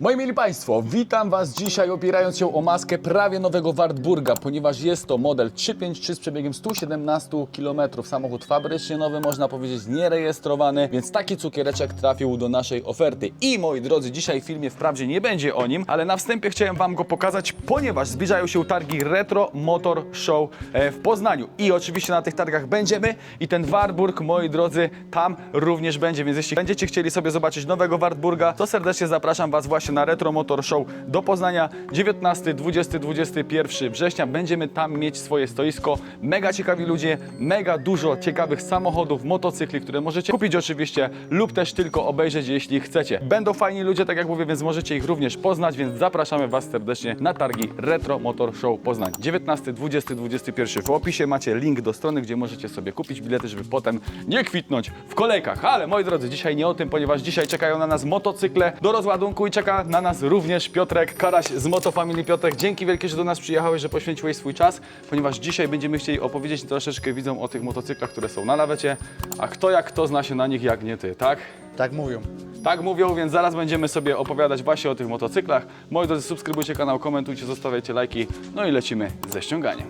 Moi mili Państwo, witam Was dzisiaj opierając się o maskę prawie nowego Wartburga, ponieważ jest to model 353 z przebiegiem 117 km. Samochód fabrycznie nowy, można powiedzieć nierejestrowany, więc taki cukiereczek trafił do naszej oferty. I moi drodzy, dzisiaj w filmie wprawdzie nie będzie o nim, ale na wstępie chciałem Wam go pokazać, ponieważ zbliżają się targi Retro Motor Show e, w Poznaniu. I oczywiście na tych targach będziemy i ten Wartburg, moi drodzy, tam również będzie, więc jeśli będziecie chcieli sobie zobaczyć nowego Wartburga, to serdecznie zapraszam Was właśnie na Retro Motor Show do Poznania 19, 20, 21 września. Będziemy tam mieć swoje stoisko. Mega ciekawi ludzie, mega dużo ciekawych samochodów, motocykli, które możecie kupić oczywiście lub też tylko obejrzeć, jeśli chcecie. Będą fajni ludzie, tak jak mówię, więc możecie ich również poznać, więc zapraszamy Was serdecznie na targi Retro Motor Show Poznań. 19, 20, 21. W opisie macie link do strony, gdzie możecie sobie kupić bilety, żeby potem nie kwitnąć w kolejkach. Ale moi drodzy, dzisiaj nie o tym, ponieważ dzisiaj czekają na nas motocykle do rozładunku i czeka na nas również Piotrek Karaś z Moto Family. Piotrek, dzięki wielkie, że do nas przyjechałeś, że poświęciłeś swój czas, ponieważ dzisiaj będziemy chcieli opowiedzieć troszeczkę widzom o tych motocyklach, które są na lawecie, a kto jak kto zna się na nich jak nie ty, tak? Tak mówią. Tak mówią, więc zaraz będziemy sobie opowiadać właśnie o tych motocyklach. Moi drodzy, subskrybujcie kanał, komentujcie, zostawiajcie lajki, no i lecimy ze ściąganiem.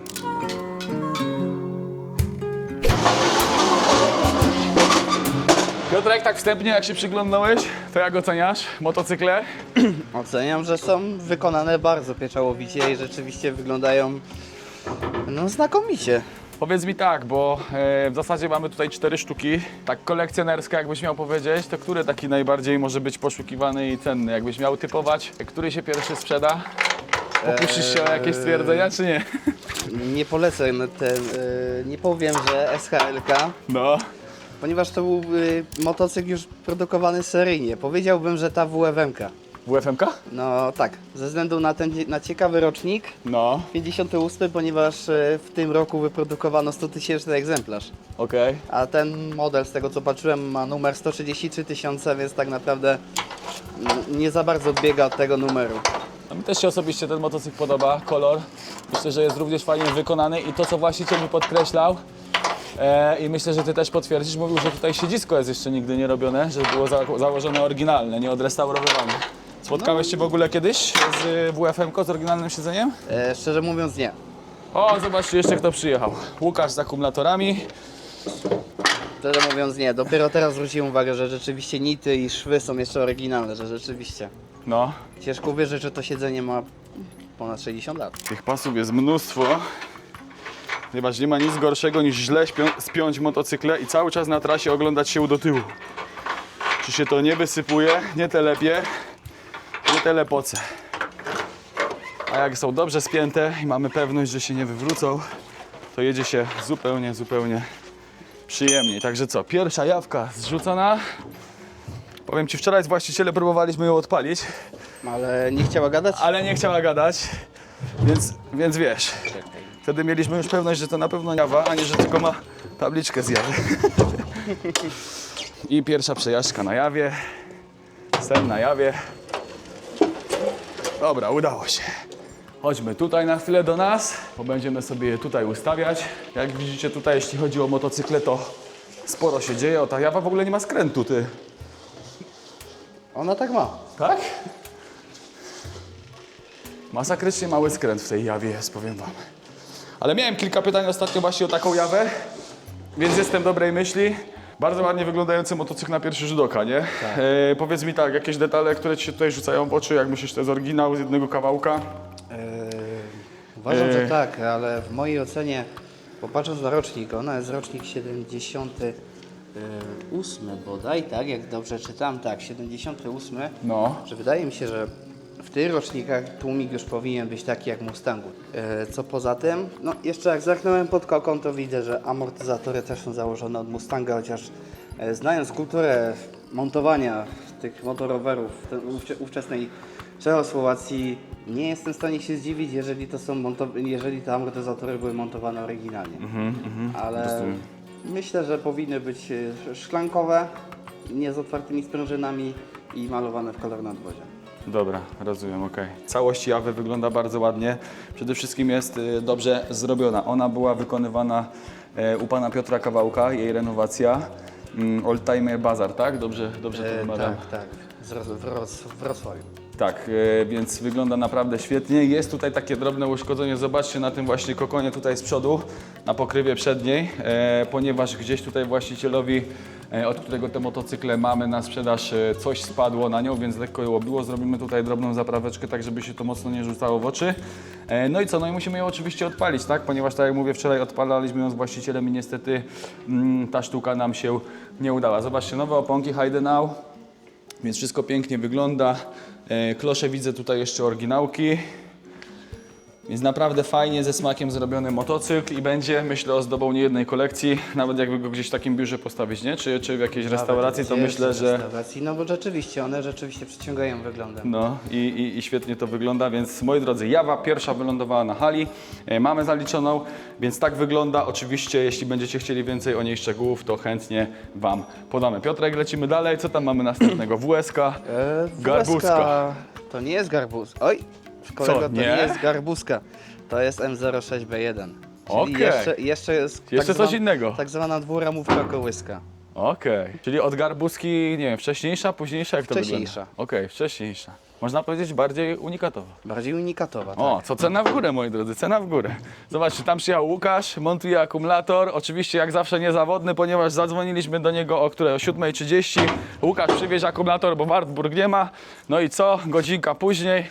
Piotrek, tak wstępnie jak się przyglądałeś, to jak oceniasz motocykle? Oceniam, że są wykonane bardzo pieczołowicie i rzeczywiście wyglądają no znakomicie. Powiedz mi tak, bo e, w zasadzie mamy tutaj cztery sztuki. Tak kolekcjonerska, jakbyś miał powiedzieć, to który taki najbardziej może być poszukiwany i cenny? Jakbyś miał typować, który się pierwszy sprzeda? Pokusisz się o jakieś stwierdzenia, czy nie? Nie polecę na ten, y, nie powiem, że SHL-ka, No. Ponieważ to był y, motocykl już produkowany seryjnie. Powiedziałbym, że ta WFM-ka. WFM-ka? No tak, ze względu na ten na ciekawy rocznik, No, 58, ponieważ y, w tym roku wyprodukowano 100 tysięczny egzemplarz. okej. A ten model, z tego co patrzyłem, ma numer 133 tysiące, więc tak naprawdę mm, nie za bardzo odbiega od tego numeru. No mi też się osobiście ten motocykl podoba, kolor. Myślę, że jest również fajnie wykonany i to, co właściciel mi podkreślał, e, i myślę, że Ty też potwierdzisz, mówił, że tutaj siedzisko jest jeszcze nigdy nie robione, że było za, założone oryginalne, nie odrestaurowywane. Spotkałeś się w ogóle kiedyś z WFM-ko, z oryginalnym siedzeniem? E, szczerze mówiąc nie. O, zobaczcie jeszcze kto przyjechał. Łukasz z akumulatorami. Szczerze mówiąc nie. Dopiero teraz zwróciłem uwagę, że rzeczywiście nity i szwy są jeszcze oryginalne, że rzeczywiście. No, Ciężko uwierzyć, że to siedzenie ma ponad 60 lat. tych pasów jest mnóstwo. Ponieważ nie ma nic gorszego niż źle spiąć motocykle i cały czas na trasie oglądać się do tyłu. Czy się to nie wysypuje, nie telepie, nie telepoce. A jak są dobrze spięte i mamy pewność, że się nie wywrócą, to jedzie się zupełnie, zupełnie przyjemniej. Także co, pierwsza jawka zrzucona. Powiem Ci, wczoraj z właścicielem próbowaliśmy ją odpalić, Ale nie chciała gadać? ale nie chciała gadać, więc, więc wiesz. Wtedy mieliśmy już pewność, że to na pewno jawa, a nie, że tylko ma tabliczkę z jawy. I pierwsza przejażdżka na jawie. Sen na jawie. Dobra, udało się. Chodźmy tutaj na chwilę do nas, bo będziemy sobie je tutaj ustawiać. Jak widzicie tutaj, jeśli chodzi o motocykle, to sporo się dzieje. O, ta jawa w ogóle nie ma skrętu, ty. Ona tak ma. Tak? Masakrycznie mały skręt w tej jawie jest, powiem wam. Ale miałem kilka pytań ostatnio właśnie o taką jawę, więc jestem dobrej myśli. Bardzo ładnie wyglądający motocykl na pierwszy rzut oka, nie? E, powiedz mi tak, jakieś detale, które ci się tutaj rzucają w oczy, jak myślisz, to jest oryginał z jednego kawałka? Eee, uważam, że tak, ale w mojej ocenie, popatrząc na rocznik, ona jest rocznik 78 bodaj, tak? Jak dobrze czytam, tak, 78. No. Że wydaje mi się, że w tych rocznikach tłumik już powinien być taki jak w Mustangu. E, co poza tym, no jeszcze jak zerknąłem pod koką, to widzę, że amortyzatory też są założone od Mustanga, chociaż e, znając kulturę montowania tych motorowerów ówcze- ówczesnej Czechosłowacji, nie jestem w stanie się zdziwić, jeżeli to są jeżeli te amortyzatory były montowane oryginalnie. Ale myślę, że powinny być e, szklankowe, nie z otwartymi sprężynami i malowane w kolor nadwozia. Dobra, rozumiem, okej. Całość jawy wygląda bardzo ładnie. Przede wszystkim jest y, dobrze zrobiona. Ona była wykonywana e, u pana Piotra Kawałka, jej renowacja. Mm, Oldtimer Bazar, tak? Dobrze, dobrze to E, wymawiam. tak, tak, z Ros- w, Ros- w Wrocławiu. Tak, e, więc wygląda naprawdę świetnie. Jest tutaj takie drobne uszkodzenie, zobaczcie na tym właśnie kokonie tutaj z przodu, na pokrywie przedniej, e, ponieważ gdzieś tutaj właścicielowi, e, od którego te motocykle mamy na sprzedaż, coś spadło na nią, więc lekko ją obiło. Zrobimy tutaj drobną zapraweczkę, tak żeby się to mocno nie rzucało w oczy. No i co, no i musimy ją oczywiście odpalić, tak? Ponieważ tak jak mówię, wczoraj odpalaliśmy ją z właścicielem i niestety mm, ta sztuka nam się nie udała. Zobaczcie, nowe oponki Heidenau. Więc wszystko pięknie wygląda. E, Klosze widzę tutaj jeszcze oryginałki. Więc naprawdę fajnie, ze smakiem zrobiony motocykl i będzie, myślę, ozdobą niejednej kolekcji. Nawet jakby go gdzieś w takim biurze postawić, nie? Czy, czy w jakiejś restauracji, to myślę, że... Restauracji? No bo rzeczywiście, one rzeczywiście przyciągają wyglądem. No i, i, i świetnie to wygląda, więc moi drodzy, Jawa pierwsza wylądowała na hali, e, mamy zaliczoną, więc tak wygląda. Oczywiście, jeśli będziecie chcieli więcej o niej szczegółów, to chętnie Wam podamy. Piotrek, lecimy dalej. Co tam mamy następnego? WSK, E, Garbuska. To nie jest garbuska. Oj, kolego, to nie? nie? jest garbuska. To jest M06B1. Czyli Okej. jeszcze, jeszcze jest Jeszcze coś innego. Tak zwana dwuramówka kołyska. Okej, czyli od garbuski, nie wiem, wcześniejsza, późniejsza, jak to Wcześniejsza. wygląda? Okej, wcześniejsza. Można powiedzieć bardziej unikatowa. Bardziej unikatowa. Tak. O, co cena w górę, moi drodzy, cena w górę. Zobaczcie, tam przyjechał Łukasz, montuje akumulator, oczywiście jak zawsze niezawodny, ponieważ zadzwoniliśmy do niego o której, o 7.30. Łukasz przywieźć akumulator, bo Wartburg nie ma. No i co, godzinka później,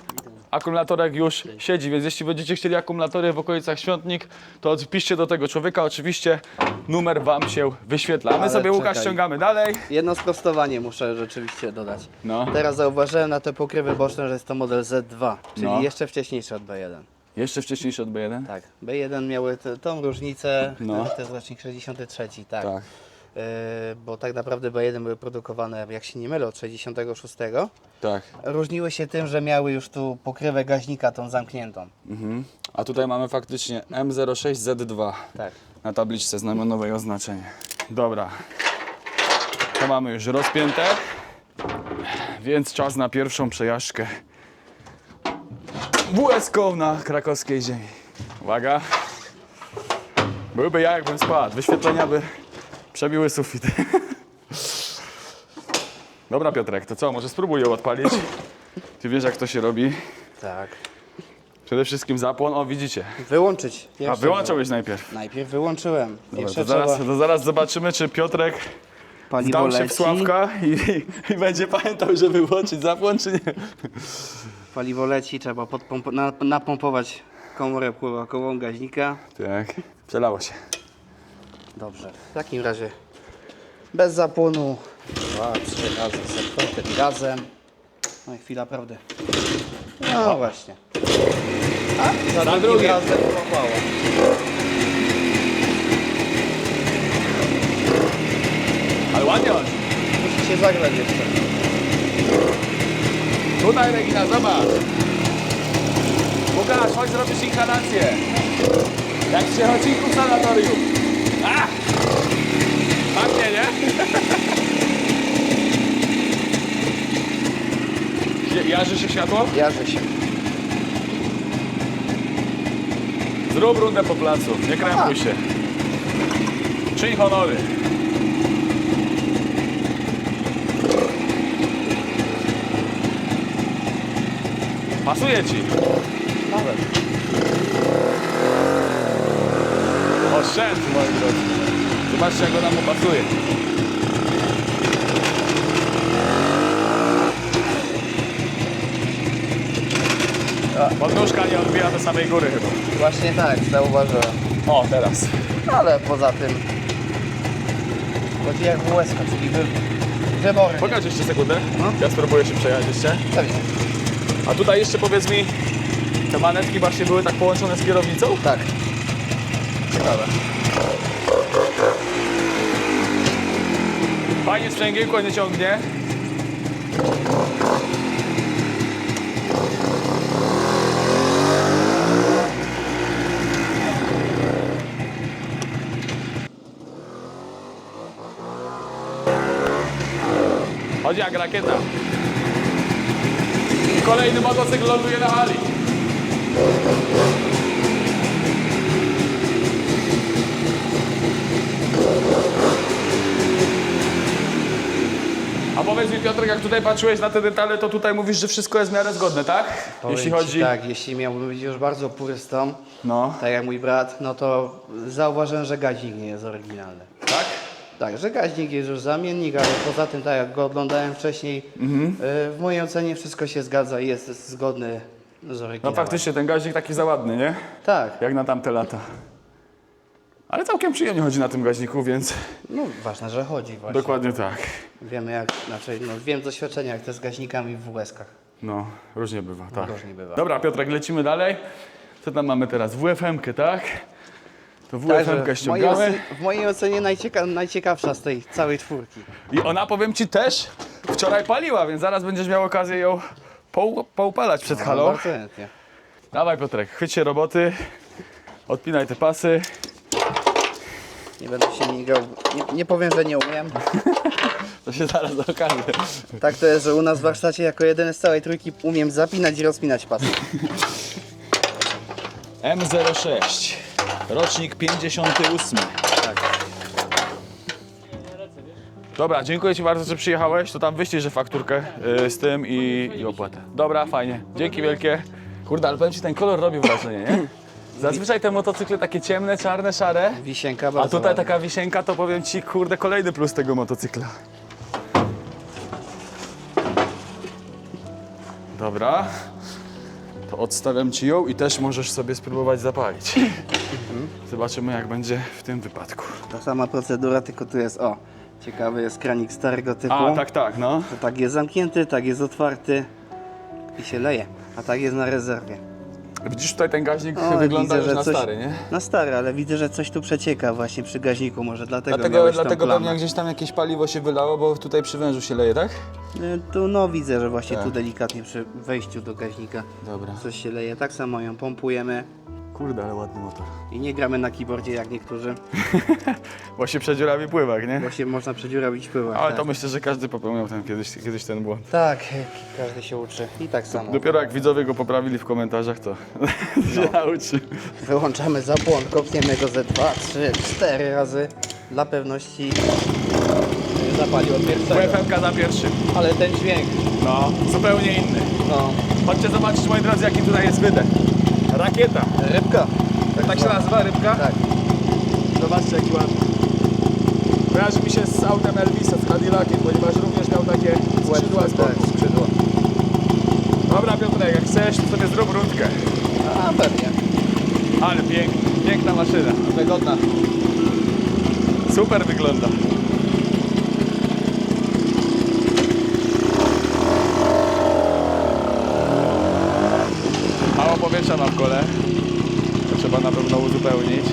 akumulatorek już siedzi, więc jeśli będziecie chcieli akumulatory w okolicach Świątnik, to odpiszcie do tego człowieka, oczywiście numer Wam się wyświetla. A my Ale sobie Łukasz czekaj. ściągamy dalej. Jedno sprostowanie muszę rzeczywiście dodać. No. Teraz zauważyłem na te pokrywy boczne, że jest to model Z2, czyli No. jeszcze wcześniejszy od B1. Jeszcze wcześniejszy od B1? Tak, B1 miały tą różnicę, No. to jest rocznik 63, tak. Tak. Yy, bo tak naprawdę B1 były produkowane, jak się nie mylę, od 66. Tak. Różniły się tym, że miały już tu pokrywę gaźnika, tą zamkniętą. Mhm. A tutaj mamy faktycznie M06Z2 Tak. na tabliczce znamionowej oznaczenie. Dobra. To mamy już rozpięte, więc czas na pierwszą przejażdżkę WSK na krakowskiej ziemi. Uwaga. Byłby ja, jakbym spadł. Wyświetlenia by przebiły sufit. Dobra Piotrek, to co, może spróbuj ją odpalić? Ty wiesz jak to się robi. Tak. Przede wszystkim zapłon, o widzicie. Wyłączyć. A Pierwsze wyłączałeś najpierw. Najpierw wyłączyłem. Dobra, Jeszcze to, zaraz, trzeba to zaraz zobaczymy, czy Piotrek paliwo zdał się leci. w Sławka i, i będzie pamiętał, żeby włączyć zapłon, czy nie. Paliwo leci, trzeba podpomp- na, napompować komorę pływakową gaźnika. Tak, przelało się. Dobrze. W takim razie bez zapłonu. Dwa, trzy razy z tym gazem. No i chwila prawdy. No właśnie. A, za, Za drugim razem pochwała. Ale ładnie chodzi. Musi się zagrać jeszcze. Tutaj Regina, zobacz. Łukasz, chodź zrobisz inhalację. Jak w Ciechocinku w sanatorium. A! Pachnie, nie? Jarzy się światło? Jarzy się. Zrób rundę po placu, nie krępuj się. Czyń honory. Pasuje ci. Nawet. Oszczędz, moi drodzy. Zobaczcie, jak ona mu pasuje. Podnóżka nie odbija do samej góry chyba. Właśnie tak, zauważyłem. O, teraz. Ale poza tym chodzi jak w łezka, czyli wy, wybory. Pokaż jeszcze sekundę. No. Ja spróbuję się przejechać jeszcze. Pewnie. A tutaj jeszcze powiedz mi, te manetki właśnie były tak połączone z kierownicą? Tak. Ciekawe. Fajnie sprzęgiełko nie ciągnie. Chodzi jak rakieta. Kolejny motocykl ląduje na hali. A powiedz mi Piotrek, jak tutaj patrzyłeś na te detale, to tutaj mówisz, że wszystko jest w miarę zgodne, tak? Powiem Jeśli ci chodzi... Tak, jeśli miałbym być już bardzo purystą, No, tak jak mój brat, no to zauważyłem, że gaźnik nie jest oryginalny. tak? Tak, że gaźnik jest już zamiennik, ale poza tym, tak jak go oglądałem wcześniej, Mhm. y, w mojej ocenie wszystko się zgadza i jest zgodny z No oryginałem. faktycznie ten gaźnik taki za ładny, nie? Tak, Jak na tamte lata. Ale całkiem przyjemnie chodzi na tym gaźniku, więc no ważne, że chodzi właśnie. dokładnie tak. Wiemy jak, znaczy, no wiem z doświadczenia, jak to z gaźnikami w WS-kach. No, różnie bywa, tak. Różnie bywa. Dobra, Piotrek, lecimy dalej. Co tam mamy teraz? WFM-kę, tak? To WFM-kę w, mojej ściągamy. oce- w mojej ocenie najcieka najciekawsza z tej całej czwórki. I ona, powiem Ci, też wczoraj paliła, więc zaraz będziesz miał okazję ją pou- poupalać przed No, halą. bardzo chętnie. Dawaj Piotrek, chwyć się roboty, odpinaj te pasy. Nie będę się migał, nie, nie powiem, że nie umiem. To się zaraz okaże. Tak to jest, że u nas w warsztacie jako jedyny z całej trójki umiem zapinać i rozpinać pasy. M06, rocznik 58. Tak. Dobra, dziękuję Ci bardzo, że przyjechałeś. To tam wyślijże fakturkę y, z tym i, i opłatę. Dobra, fajnie. Dzięki wielkie. Kurde, ale powiem Ci, ten kolor robi wrażenie, nie? Zazwyczaj te motocykle takie ciemne, czarne, szare. Wisienka A bardzo tutaj ładna. taka wisienka, to powiem Ci, kurde, kolejny plus tego motocykla. Dobra. To odstawiam Ci ją i też możesz sobie spróbować zapalić. Zobaczymy, jak będzie w tym wypadku. Ta sama procedura, tylko tu jest, o, ciekawy jest kranik starego typu. A, tak, tak, no. To tak jest zamknięty, tak jest otwarty i się leje. A tak jest na rezerwie. Widzisz, tutaj ten gaźnik O, wygląda widzę, już że na coś- stary, nie? Na stary, ale widzę, że coś tu przecieka właśnie przy gaźniku, może dlatego Dlatego, miałeś tą dlatego plamę. pewnie gdzieś tam jakieś paliwo się wylało, bo tutaj przy wężu się leje, tak? Y, Tu no widzę, że właśnie Tak. tu delikatnie przy wejściu do gaźnika Dobra. coś się leje. Tak samo ją pompujemy Kurde, ale ładny motor. i nie gramy na keyboardzie jak niektórzy, Bo się przedziurawi pływak, nie? bo się można przedziurawić pyłem. Ale tak. to myślę, że każdy popełniał ten, kiedyś, kiedyś ten błąd. Tak, każdy się uczy i tak samo. Dopiero jak widzowie go poprawili w komentarzach, to się No. nauczy. Wyłączamy zapłon, kopniemy go ze 2, 3, 4 razy dla pewności zapalił od pierwszego. WFM za pierwszym. Ale ten dźwięk, No, zupełnie inny. no, Chodźcie zobaczyć, moi drodzy, jaki tutaj jest wydech. Rakieta. rybka. Tak się nazywa rybka? Tak. Zobaczcie, jaki ładny. Kojarzy mi się z autem Elvisa, z Cadillaciem, ponieważ również miał takie skrzydła z tak, boku. skrzydła. Dobra Piotrek, jak chcesz, to sobie zrób rundkę. A pewnie. Ale piękna, piękna maszyna. Wygodna. Super wygląda. Mało powietrza mam w kole. To trzeba na pewno uzupełnić.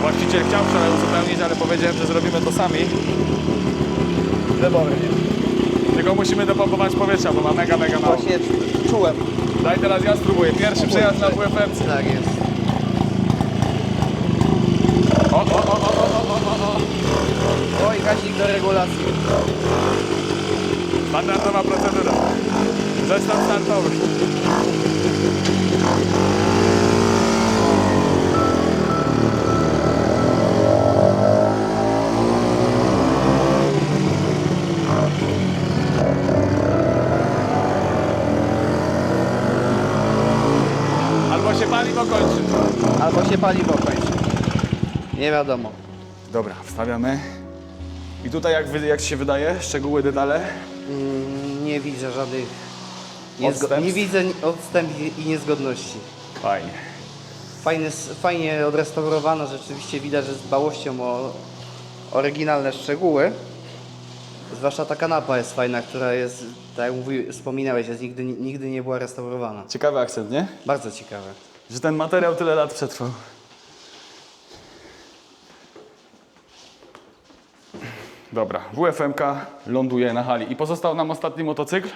Właściciel chciał wczoraj uzupełnić, ale powiedziałem, że zrobimy to sami. Wybornie. Tylko musimy dopompować powietrza, bo ma mega, mega mało. Właśnie czułem. Daj teraz ja spróbuję. Pierwszy przejazd na WFM. Tak jest. O, o, o, o, o, o, o, o. Oj, gaźnik do regulacji. Standardowa procedura. Zestaw startowy. Albo się paliwo kończy. Albo się paliwo kończy. Nie wiadomo. Dobra, wstawiamy. I tutaj jak, wy- jak ci się wydaje, szczegóły, detale? Mm, nie widzę żadnych... Niezgo- Odstępstw? nie widzę ni- odstępstw i niezgodności. Fajnie. Fajnie, s- fajnie odrestaurowano, rzeczywiście widać, że z dbałością o oryginalne szczegóły. Zwłaszcza ta kanapa jest fajna, która jest, tak jak mówi, wspominałeś, jest nigdy, nigdy nie była restaurowana. Ciekawy akcent, nie? Bardzo ciekawe. Że ten materiał tyle lat przetrwał. Dobra, WFMK ląduje na hali. I pozostał nam ostatni motocykl,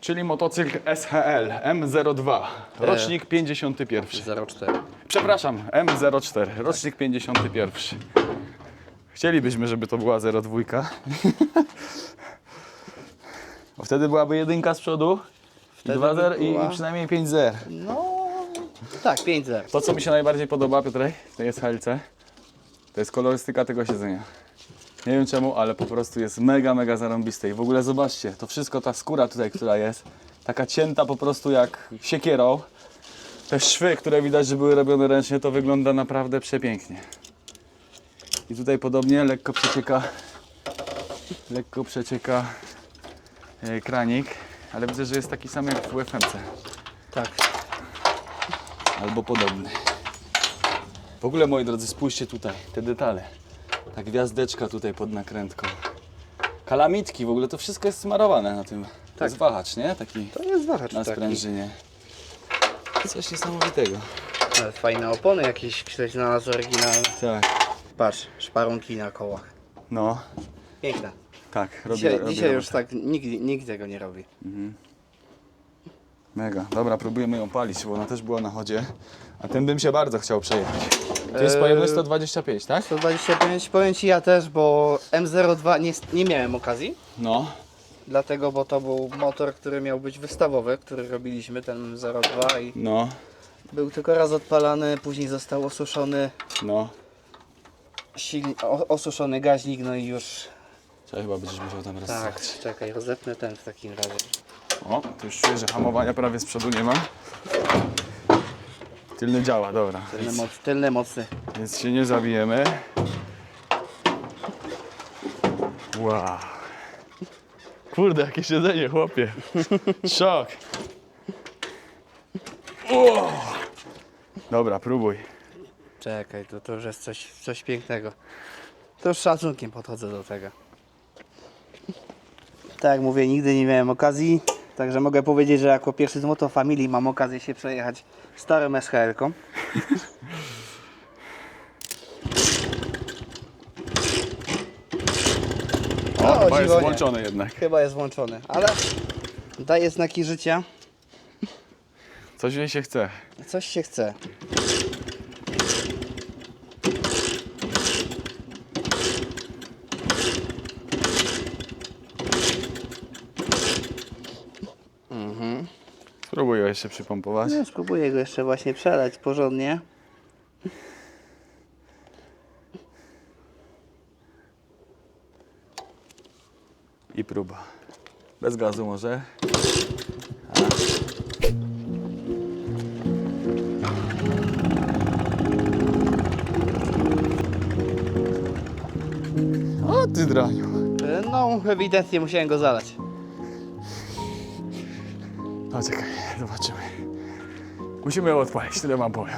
czyli motocykl SHL M02, rocznik 51. 04. Przepraszam, M04, rocznik 51. Chcielibyśmy, żeby to była 02. Bo wtedy byłaby jedynka z przodu, Wtedy 2 by zer i, była- i przynajmniej 5 zer. No, tak, 5 zer. To, co mi się najbardziej podoba, Piotrek, w tej SHLC, to jest kolorystyka tego siedzenia. Nie wiem czemu, ale po prostu jest mega, mega zarąbiste. I w ogóle zobaczcie, to wszystko, ta skóra tutaj, która jest, taka cięta po prostu jak siekierą. Te szwy, które widać, że były robione ręcznie, to wygląda naprawdę przepięknie. I tutaj podobnie lekko przecieka, lekko przecieka e, kranik, ale widzę, że jest taki sam jak w UFMC, Tak. albo podobny. W ogóle, moi drodzy, spójrzcie tutaj, te detale. Ta gwiazdeczka tutaj pod nakrętką. Kalamitki, w ogóle to wszystko jest smarowane na tym. To Tak. jest wahacz, nie? Taki To jest wahacz na taki. sprężynie. Coś niesamowitego. Ale fajne opony jakieś ktoś znalazł oryginalne. Tak. Patrz, szparunki na kołach. No, Piękne. tak. Robię, Dzisiaj, robię dzisiaj już robotę. tak nikt, nikt tego nie robi. Mega. Dobra, próbujemy ją palić, bo ona też była na chodzie. A tym bym się bardzo chciał przejechać. To jest Eee, pojemność 125, tak? 125 powiem Ci ja też, bo M02 nie, nie miałem okazji. No. Dlatego, bo to był motor, który miał być wystawowy, który robiliśmy, ten M02 i No, był tylko raz odpalany, później został osuszony, no. silni- o, osuszony gaźnik, no i już... Trzeba chyba będziesz musiał tam raz Tak, czekaj, rozepnę ten w takim razie. O, tu już czuję, że hamowania prawie z przodu nie ma. Tylny działa, dobra. Tylny, moc, tylny mocny. Więc się nie zabijemy. Wow. Kurde, jakie siedzenie, chłopie. Szok. Dobra, próbuj. Czekaj, to, to już jest coś, coś pięknego. To już z szacunkiem podchodzę do tego. Tak jak mówię, nigdy nie miałem okazji, także mogę powiedzieć, że jako pierwszy z Moto Family mam okazję się przejechać starą SHL-ką. O, chyba jest włączony jednak. Chyba jest włączony, ale daje znaki życia. Coś jej się chce. Coś się chce. Spróbuję jeszcze przypompować. No, spróbuję go jeszcze właśnie przelać porządnie. I próba. Bez gazu może. O ty draniu. No, ewidentnie musiałem go zalać. No czekaj, zobaczymy. Musimy ją odpalić, tyle mam powiem.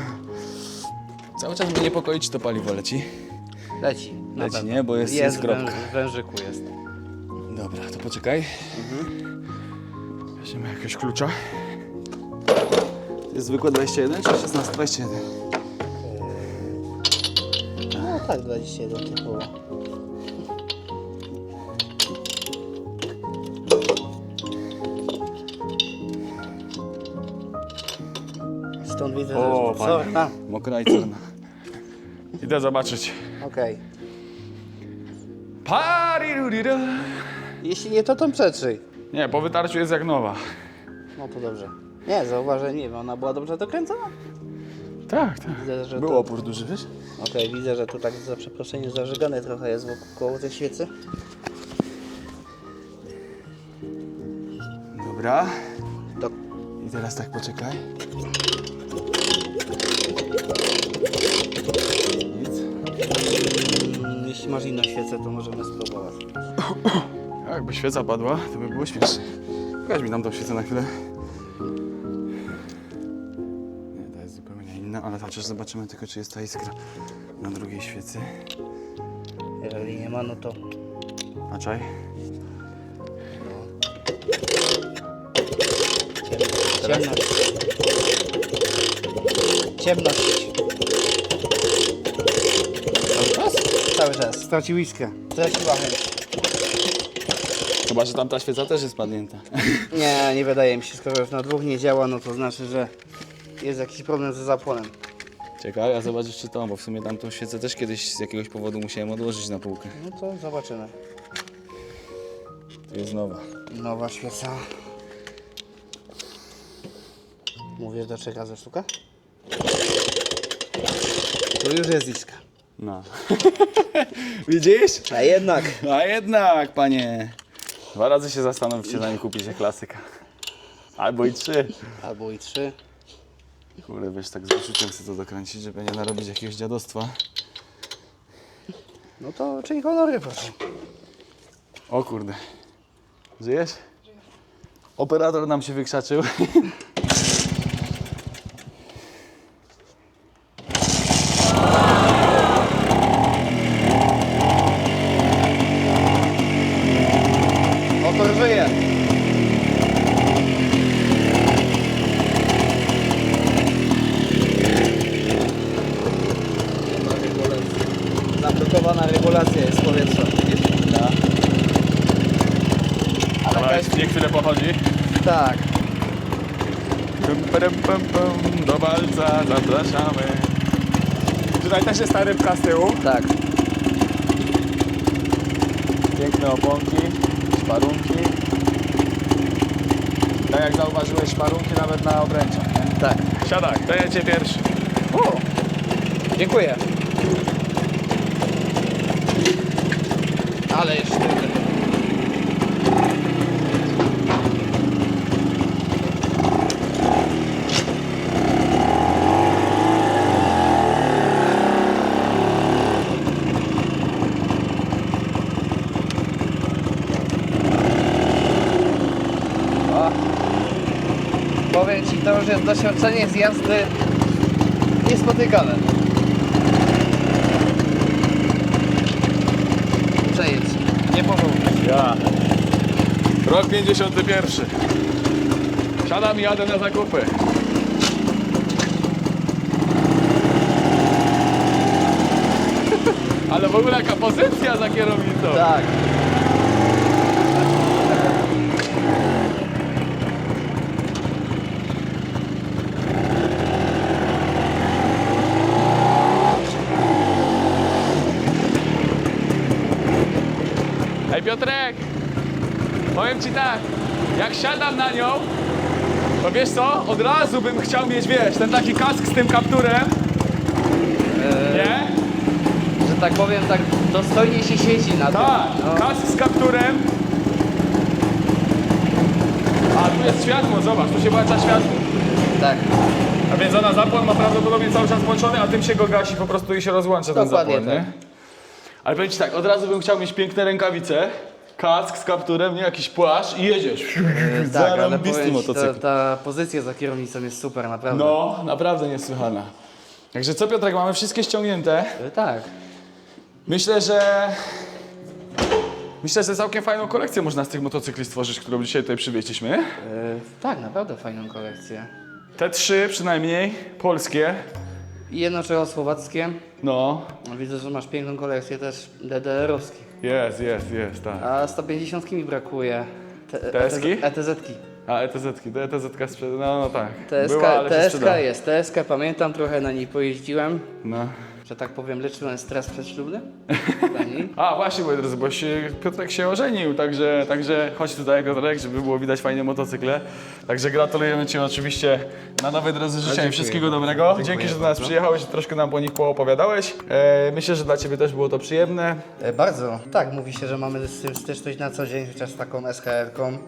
Cały czas mnie niepokoi, czy to paliwo leci. Leci. na Leci, pewno. nie? Bo jest- jest kropka. w wężyku jest. Dobra, to poczekaj. Weźmiemy jakiegoś klucza. To jest zwykłe 21 czy 16? 21. No tak, 21 typowo. Widzę, że... O, Co? panie. A, Mokra i czarna. Idę zobaczyć. okej. Parirurira. Jeśli nie, to tą przetrzyj. Nie, po wytarciu jest jak nowa. No to dobrze. Nie, zauważę, nie wiem, ona była dobrze dokręcona? Tak, tak. Widzę, że Był to... opór duży, wiesz? Okej, widzę, że tu tak za przeproszeniem zażygane trochę jest wokół tej świecy. Dobra. To I teraz tak poczekaj. Jeśli masz inną świecę, to możemy spróbować. A jakby świeca padła, to by było śmiesznie. Pokaż mi nam tą świecę na chwilę. Nie, to jest zupełnie inna, ale chociaż zobaczymy tylko, czy jest ta iskra na drugiej świecy. Jeżeli nie ma, no to Patrzaj. ciemność. Ciemność. Cały czas? Cały czas. Stracił iskrę. Straciła chęć. Chyba, że tamta świeca też jest padnięta. Nie, nie wydaje mi się, skoro już na dwóch nie działa, no to znaczy, że jest jakiś problem ze zapłonem. Czekaj, a zobaczysz czy to, bo w sumie tamtą świecę też kiedyś z jakiegoś powodu musiałem odłożyć na półkę. No to zobaczymy. To jest nowa. Nowa świeca. Mówisz do czego za sztuka? Tu już jest iskra. No. Widzisz? A jednak. A jednak, panie. Dwa razy się zastanówcie, zanim kupicie klasyka. Albo i trzy. Albo i trzy. Kurde, wiesz, tak z wyczuciem chcę to dokręcić, żeby nie narobić jakiegoś dziadostwa. No to czyń honory, proszę. O kurde. Żyjesz? Operator nam się wykrzaczył. Motor żyje. Zablokowana regulacja jest powietrza. Ale Ale jakaś... nie chwilę pochodzi. Tak. Pum, pum, pum, pum. Do walca zapraszamy. Tutaj też jest ta rybka z tyłu. Tak. Piękne oponki, szparunki. Tak jak zauważyłeś, szparunki nawet na obręczach. Nie? Tak. Siadaj, dajecie pierwszy. O! Dziękuję. Ale jest sztywny. O. Powiem Ci, to już jest doświadczenie z jazdy niespotykane. Przejedź, nie pożałujesz. Ja. Rok 51. Siadam i jadę na zakupy. Ale w ogóle jaka pozycja za kierownicą. Tak. Piotrek, powiem Ci tak, jak siadam na nią, to wiesz co, od razu bym chciał mieć, wiesz, ten taki kask z tym kapturem, nie? Że tak powiem, tak dostojnie się siedzi na tym. Tak, No. kask z kapturem. A tu jest światło, zobacz, tu się włącza światło. Tak, A więc ona zapłon ma prawdopodobnie cały czas włączony, a tym się go gasi po prostu i się rozłącza ten Dokładnie zapłon, nie? Ale powiem Ci tak, od razu bym chciał mieć piękne rękawice, kask z kapturem, nie jakiś płaszcz i jedziesz. E, tak, ale Zarąbisty powiem ci, ta, motocykl. ta pozycja za kierownicą jest super, naprawdę. No, naprawdę niesłychana. Także co Piotrek, mamy wszystkie ściągnięte. E, Tak. Myślę, że... Myślę, że całkiem fajną kolekcję można z tych motocykli stworzyć, którą dzisiaj tutaj przywieźliśmy. E, tak, naprawdę fajną kolekcję. Te trzy przynajmniej, polskie. I jedno czechosłowackie. No, No, Widzę, że masz piękną kolekcję też DDR-owskich. jest, jest, jest, tak. A 150 mi brakuje. Te, TS-ki? ETZ-ki. A, ETZ-ki, to ETZ-ka sprzed... No, no tak. TSK, Była, ale się TSK sprzedała. jest, TSK pamiętam, trochę na niej pojeździłem. No. Że tak powiem, leczyłem stres przedślubny. Na niej. A, właśnie, moi drodzy, bo się, Piotrek się ożenił, także, także chodź tutaj, Piotrek, żeby było widać fajne motocykle. Także gratulujemy Ci oczywiście na nowej drodze życia i dziękuję wszystkiego dobrego. Dziękuję Dzięki, że do nas bardzo. przyjechałeś troszkę nam po nich poopowiadałeś. E, myślę, że dla Ciebie też było to przyjemne. E, bardzo. Tak, mówi się, że mamy z tym styczność na co dzień, chociaż z taką SKR-ką.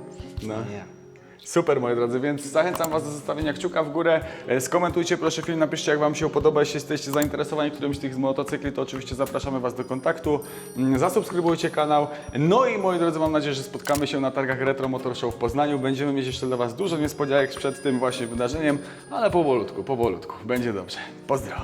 No. Nie. Super, moi drodzy, więc zachęcam Was do zostawienia kciuka w górę. E, Skomentujcie proszę film, napiszcie jak Wam się podoba. Jeśli jesteście zainteresowani którymś z tych motocykli, to oczywiście zapraszamy Was do kontaktu. Mm, Zasubskrybujcie kanał. No i moi drodzy, mam nadzieję, że spotkamy się na targach Retro Motor Show w Poznaniu. Będziemy mieć jeszcze dla Was dużo niespodzianek przed tym właśnie wydarzeniem, ale powolutku, powolutku. Będzie dobrze. Pozdro.